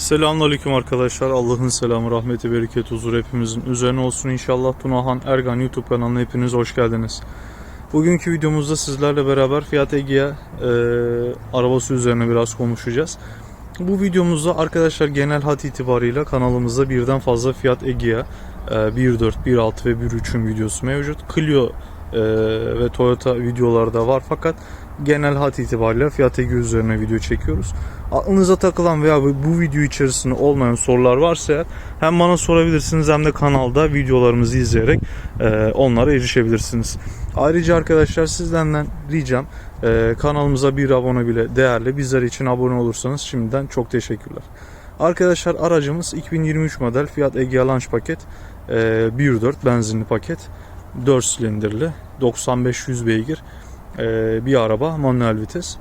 Selamünaleyküm arkadaşlar. Allah'ın selamı, rahmeti, bereketi, huzur hepimizin üzerine olsun inşallah. Tunahan Ergan YouTube kanalına hepiniz hoş geldiniz. Bugünkü videomuzda sizlerle beraber Fiat Egea e, arabası üzerine biraz konuşacağız. Bu videomuzda arkadaşlar genel hat itibarıyla kanalımızda birden fazla Fiat Egea e, 1.4, 1.6 ve 1.3'ün videosu mevcut. Clio e, ve Toyota videolarda var fakat genel hat itibariyle Fiat Egea üzerine video çekiyoruz. Aklınıza takılan veya bu video içerisinde olmayan sorular varsa hem bana sorabilirsiniz hem de kanalda videolarımızı izleyerek e, onlara erişebilirsiniz. Ayrıca arkadaşlar sizden ricam e, kanalımıza bir abone bile değerli. Bizler için abone olursanız şimdiden çok teşekkürler. Arkadaşlar aracımız 2023 model Fiat Egea Launch paket e, 1.4 benzinli paket 4 silindirli 95-100 beygir e, bir araba manuel vites.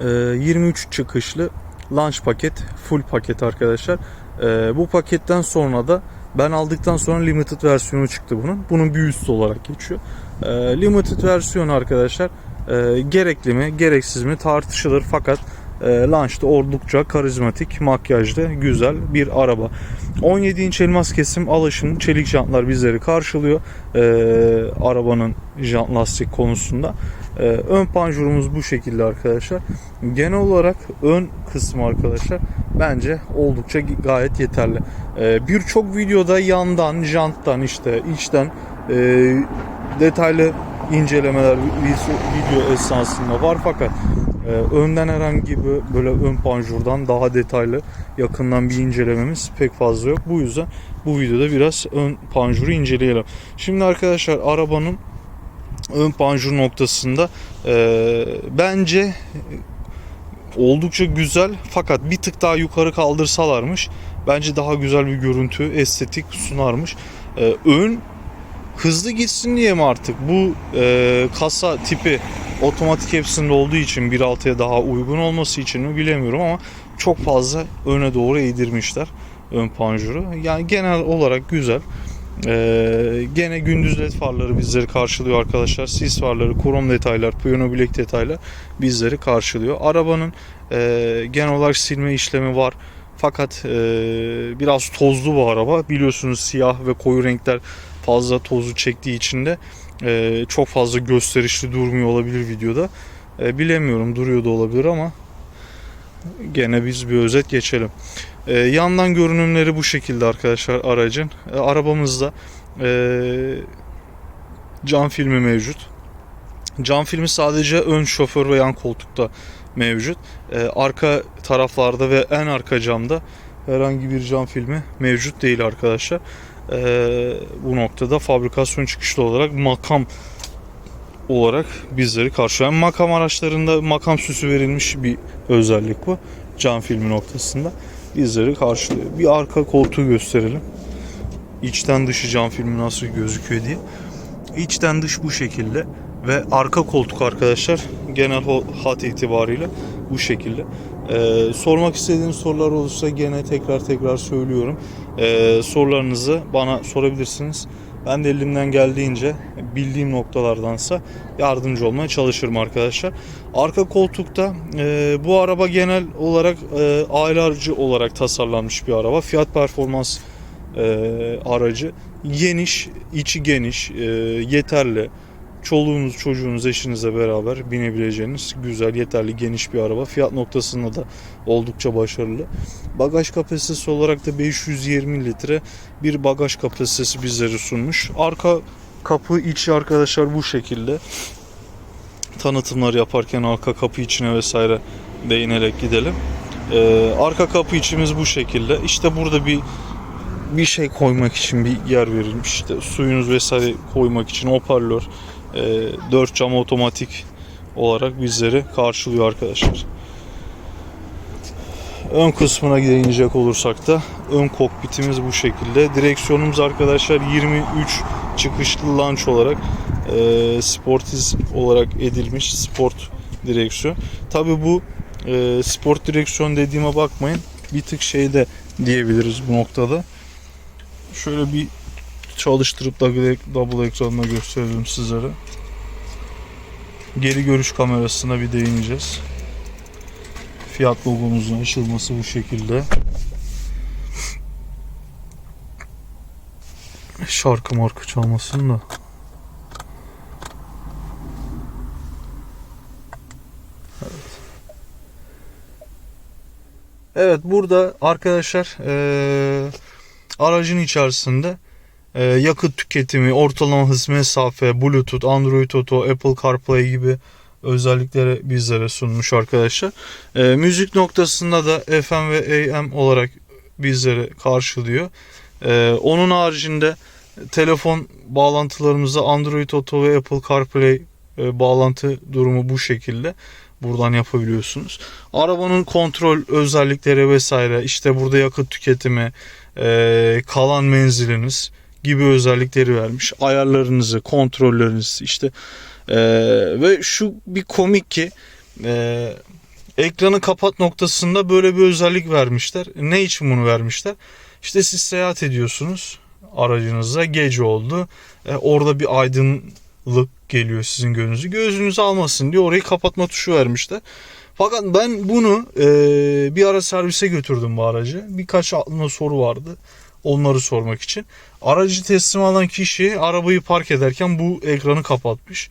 E, 23 çıkışlı launch paket full paket arkadaşlar. E, bu paketten sonra da ben aldıktan sonra limited versiyonu çıktı bunun. Bunun bir üstü olarak geçiyor. E, limited versiyonu arkadaşlar e, gerekli mi gereksiz mi tartışılır fakat e, Launch'ta oldukça karizmatik, makyajlı, güzel bir araba. 17 inç elmas kesim alışım çelik jantlar bizleri karşılıyor e, arabanın jant lastik konusunda. E, ön panjurumuz bu şekilde arkadaşlar. Genel olarak ön kısmı arkadaşlar bence oldukça gayet yeterli. E, Birçok videoda yandan, janttan işte içten e, detaylı incelemeler video esnasında var fakat ee, önden herhangi bir böyle ön panjurdan daha detaylı yakından bir incelememiz pek fazla yok. Bu yüzden bu videoda biraz ön panjuru inceleyelim. Şimdi arkadaşlar arabanın ön panjur noktasında e, bence oldukça güzel fakat bir tık daha yukarı kaldırsalarmış bence daha güzel bir görüntü estetik sunarmış. E, ön hızlı gitsin diye mi artık bu e, kasa tipi otomatik hepsinde olduğu için 1.6'ya daha uygun olması için mi bilemiyorum ama çok fazla öne doğru eğdirmişler ön panjuru. Yani genel olarak güzel. Ee, gene gündüz led farları bizleri karşılıyor arkadaşlar. Sis farları, krom detaylar, piyano bilek detaylar bizleri karşılıyor. Arabanın e, genel olarak silme işlemi var. Fakat e, biraz tozlu bu araba. Biliyorsunuz siyah ve koyu renkler fazla tozu çektiği için de e, çok fazla gösterişli durmuyor olabilir videoda. E, bilemiyorum duruyor da olabilir ama gene biz bir özet geçelim. E, yandan görünümleri bu şekilde arkadaşlar aracın. E, arabamızda e, cam filmi mevcut. Cam filmi sadece ön şoför ve yan koltukta mevcut. E, arka taraflarda ve en arka camda herhangi bir cam filmi mevcut değil arkadaşlar. E, bu noktada fabrikasyon çıkışlı olarak makam olarak bizleri karşılayan makam araçlarında makam süsü verilmiş bir özellik bu. Cam filmi noktasında bizleri karşılıyor. Bir arka koltuğu gösterelim. İçten dışı cam filmi nasıl gözüküyor diye. İçten dış bu şekilde ve arka koltuk arkadaşlar genel hat itibariyle bu şekilde. Ee, sormak istediğiniz sorular olursa gene tekrar tekrar söylüyorum. Ee, sorularınızı bana sorabilirsiniz. Ben de elimden geldiğince bildiğim noktalardansa yardımcı olmaya çalışırım arkadaşlar. Arka koltukta e, bu araba genel olarak e, aile aracı olarak tasarlanmış bir araba. Fiyat performans e, aracı. Geniş, içi geniş, e, yeterli çoluğunuz, çocuğunuz, eşinizle beraber binebileceğiniz güzel, yeterli, geniş bir araba. Fiyat noktasında da oldukça başarılı. Bagaj kapasitesi olarak da 520 litre bir bagaj kapasitesi bizlere sunmuş. Arka kapı içi arkadaşlar bu şekilde. Tanıtımlar yaparken arka kapı içine vesaire değinerek gidelim. Ee, arka kapı içimiz bu şekilde. İşte burada bir bir şey koymak için bir yer verilmiş. İşte suyunuz vesaire koymak için hoparlör, 4 cam otomatik olarak bizleri karşılıyor arkadaşlar. Ön kısmına değinecek olursak da ön kokpitimiz bu şekilde. Direksiyonumuz arkadaşlar 23 çıkışlı launch olarak e, sportiz olarak edilmiş sport direksiyon. Tabi bu e, sport direksiyon dediğime bakmayın. Bir tık şeyde diyebiliriz bu noktada. Şöyle bir çalıştırıp double, double ekranla gösterelim sizlere. Geri görüş kamerasına bir değineceğiz. Fiyat logomuzun açılması bu şekilde. Şarkı marka çalmasın da. Evet burada arkadaşlar eee, aracın içerisinde eee, yakıt tüketimi, ortalama hız mesafe, Bluetooth, Android Auto, Apple CarPlay gibi özellikleri bizlere sunmuş arkadaşlar. Eee, müzik noktasında da FM ve AM olarak bizleri karşılıyor. Eee, onun haricinde telefon bağlantılarımızda Android Auto ve Apple CarPlay e, bağlantı durumu bu şekilde. Buradan yapabiliyorsunuz. Arabanın kontrol özellikleri vesaire işte burada yakıt tüketimi, e, kalan menziliniz gibi özellikleri vermiş. Ayarlarınızı, kontrollerinizi işte e, ve şu bir komik ki e, ekranı kapat noktasında böyle bir özellik vermişler. Ne için bunu vermişler? İşte siz seyahat ediyorsunuz aracınızda gece oldu. E, orada bir aydınlık geliyor sizin gözünüzü. Gözünüzü almasın diye orayı kapatma tuşu vermişler. Fakat ben bunu e, bir ara servise götürdüm bu aracı. Birkaç aklımda soru vardı. Onları sormak için. Aracı teslim alan kişi arabayı park ederken bu ekranı kapatmış.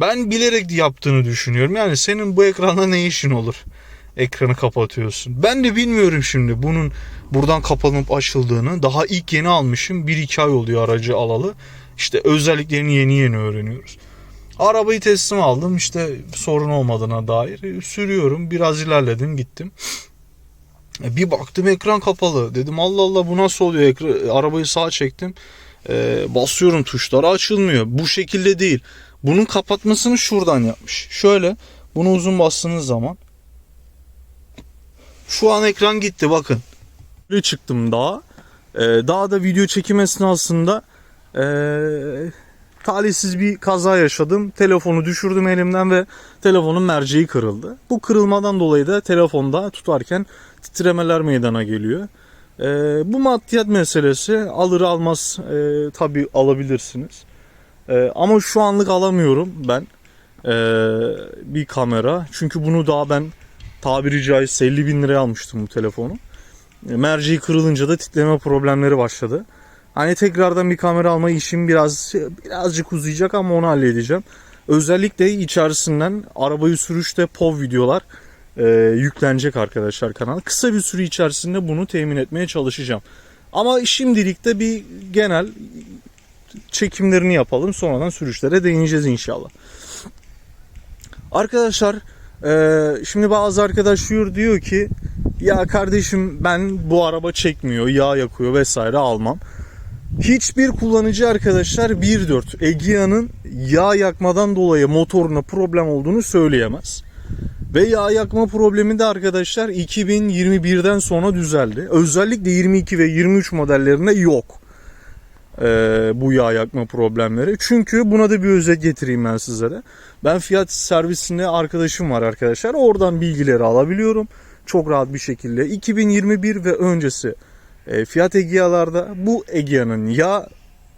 Ben bilerek yaptığını düşünüyorum. Yani senin bu ekranda ne işin olur? Ekranı kapatıyorsun. Ben de bilmiyorum şimdi bunun buradan kapanıp açıldığını. Daha ilk yeni almışım. 1-2 ay oluyor aracı alalı. İşte özelliklerini yeni yeni öğreniyoruz. Arabayı teslim aldım işte sorun olmadığına dair. Sürüyorum biraz ilerledim gittim. E, Bir baktım ekran kapalı. Dedim Allah Allah bu nasıl oluyor? Ekra- arabayı sağa çektim. E, basıyorum tuşlara açılmıyor. Bu şekilde değil. Bunun kapatmasını şuradan yapmış. Şöyle bunu uzun bastığınız zaman şu an ekran gitti bakın. Çıktım dağa. Ee, dağda video çekim esnasında ee, talihsiz bir kaza yaşadım. Telefonu düşürdüm elimden ve telefonun merceği kırıldı. Bu kırılmadan dolayı da telefonda tutarken titremeler meydana geliyor. Ee, bu maddiyat meselesi alır almaz e, tabi alabilirsiniz. Ee, ama şu anlık alamıyorum ben ee, bir kamera. Çünkü bunu daha ben tabiri caizse 50 bin liraya almıştım bu telefonu. E, Merceği kırılınca da titreme problemleri başladı. Hani tekrardan bir kamera alma işim biraz birazcık uzayacak ama onu halledeceğim. Özellikle içerisinden arabayı sürüşte POV videolar e, yüklenecek arkadaşlar kanal. Kısa bir süre içerisinde bunu temin etmeye çalışacağım. Ama şimdilik de bir genel çekimlerini yapalım. Sonradan sürüşlere değineceğiz inşallah. Arkadaşlar e, şimdi bazı arkadaşlar diyor ki ya kardeşim ben bu araba çekmiyor, yağ yakıyor vesaire almam. Hiçbir kullanıcı arkadaşlar 1.4 Egea'nın yağ yakmadan dolayı motoruna problem olduğunu söyleyemez. Ve yağ yakma problemi de arkadaşlar 2021'den sonra düzeldi. Özellikle 22 ve 23 modellerinde yok. Ee, bu yağ yakma problemleri. Çünkü buna da bir özet getireyim ben sizlere. Ben fiyat servisinde arkadaşım var arkadaşlar. Oradan bilgileri alabiliyorum. Çok rahat bir şekilde. 2021 ve öncesi e, Fiat Egea'larda bu Egea'nın ya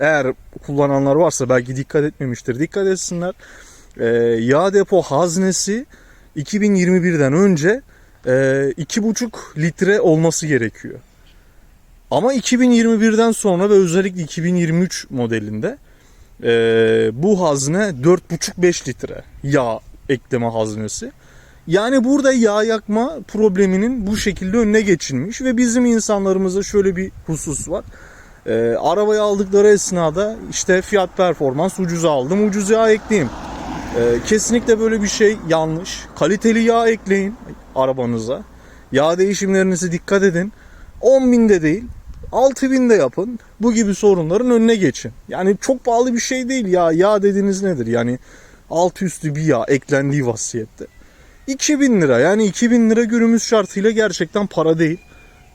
eğer kullananlar varsa belki dikkat etmemiştir. Dikkat etsinler. E, yağ depo haznesi 2021'den önce e, 2,5 litre olması gerekiyor. Ama 2021'den sonra ve özellikle 2023 modelinde e, bu hazne 4,5-5 litre yağ ekleme haznesi. Yani burada yağ yakma probleminin bu şekilde önüne geçilmiş ve bizim insanlarımızda şöyle bir husus var. E, arabayı aldıkları esnada işte fiyat performans ucuza aldım ucuz yağ ekleyeyim. E, kesinlikle böyle bir şey yanlış. Kaliteli yağ ekleyin arabanıza. Yağ değişimlerinize dikkat edin. 10 binde değil 6000 de yapın. Bu gibi sorunların önüne geçin. Yani çok pahalı bir şey değil ya. Yağ dediğiniz nedir? Yani alt üstü bir yağ eklendiği vasiyette. 2000 lira yani 2000 lira günümüz şartıyla gerçekten para değil.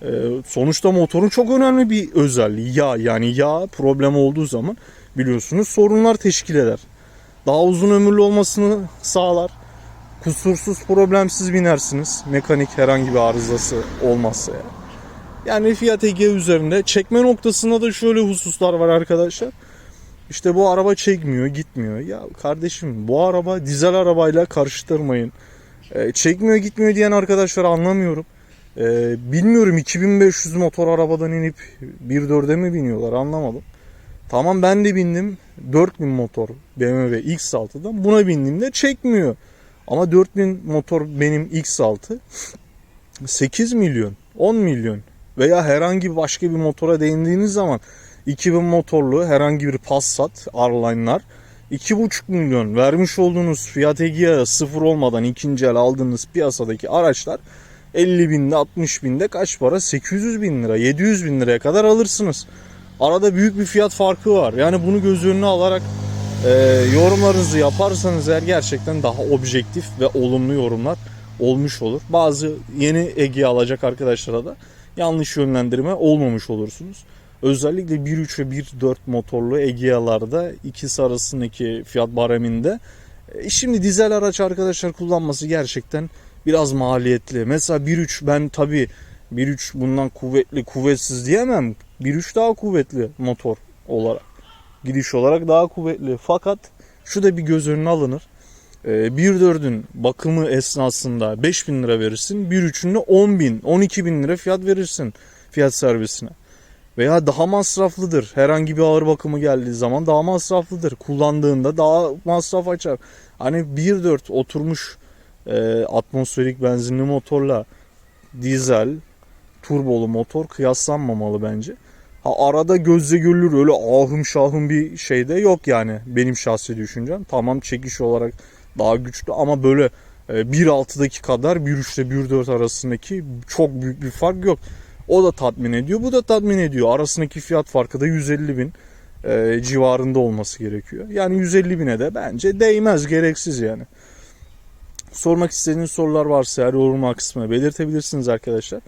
Ee, sonuçta motorun çok önemli bir özelliği yağ yani yağ problem olduğu zaman biliyorsunuz sorunlar teşkil eder. Daha uzun ömürlü olmasını sağlar. Kusursuz problemsiz binersiniz. Mekanik herhangi bir arızası olmazsa yani. Yani Fiat Egea üzerinde çekme noktasında da şöyle hususlar var arkadaşlar. İşte bu araba çekmiyor, gitmiyor. Ya kardeşim bu araba dizel arabayla karıştırmayın. E, çekmiyor gitmiyor diyen arkadaşları anlamıyorum. E, bilmiyorum 2500 motor arabadan inip 1.4'e mi biniyorlar anlamadım. Tamam ben de bindim 4000 motor BMW X6'dan buna bindiğimde çekmiyor. Ama 4000 motor benim X6 8 milyon 10 milyon veya herhangi başka bir motora değindiğiniz zaman 2000 motorlu herhangi bir Passat R-Line'lar 2,5 milyon vermiş olduğunuz Fiat Egea sıfır olmadan ikinci el aldığınız piyasadaki araçlar 50 binde 60 binde kaç para 800 bin lira 700 bin liraya kadar alırsınız. Arada büyük bir fiyat farkı var. Yani bunu göz önüne alarak e, yorumlarınızı yaparsanız eğer gerçekten daha objektif ve olumlu yorumlar olmuş olur. Bazı yeni Egea alacak arkadaşlara da yanlış yönlendirme olmamış olursunuz. Özellikle 1.3 ve 1.4 motorlu Egea'larda ikisi arasındaki fiyat bareminde e, şimdi dizel araç arkadaşlar kullanması gerçekten biraz maliyetli. Mesela 1.3 ben tabi 1.3 bundan kuvvetli kuvvetsiz diyemem. 1.3 daha kuvvetli motor olarak. Gidiş olarak daha kuvvetli. Fakat şu da bir göz önüne alınır. Ee, 1.4'ün bakımı esnasında 5000 lira verirsin. 1.3'ünde 10 bin, 12 bin lira fiyat verirsin fiyat servisine. Veya daha masraflıdır. Herhangi bir ağır bakımı geldiği zaman daha masraflıdır. Kullandığında daha masraf açar. Hani 1.4 oturmuş e, atmosferik benzinli motorla dizel turbolu motor kıyaslanmamalı bence. Ha, arada gözle görülür öyle ahım şahım bir şey de yok yani benim şahsi düşüncem. Tamam çekiş olarak daha güçlü ama böyle e, 1.6'daki kadar 1.3 ile 1.4 arasındaki çok büyük bir fark yok. O da tatmin ediyor bu da tatmin ediyor. Arasındaki fiyat farkı da 150 bin e, civarında olması gerekiyor. Yani 150 bine de bence değmez gereksiz yani. Sormak istediğiniz sorular varsa eğer yoruma kısmına belirtebilirsiniz arkadaşlar.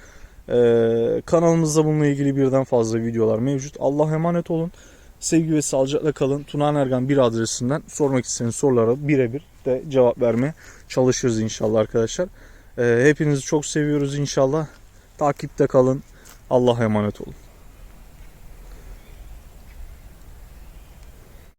Ee, kanalımızda bununla ilgili birden fazla videolar mevcut. Allah'a emanet olun. Sevgi ve sağlıcakla kalın. Tunan Ergan bir adresinden sormak istediğiniz sorulara birebir de cevap vermeye çalışırız inşallah arkadaşlar. Ee, hepinizi çok seviyoruz inşallah. Takipte kalın. Allah'a emanet olun.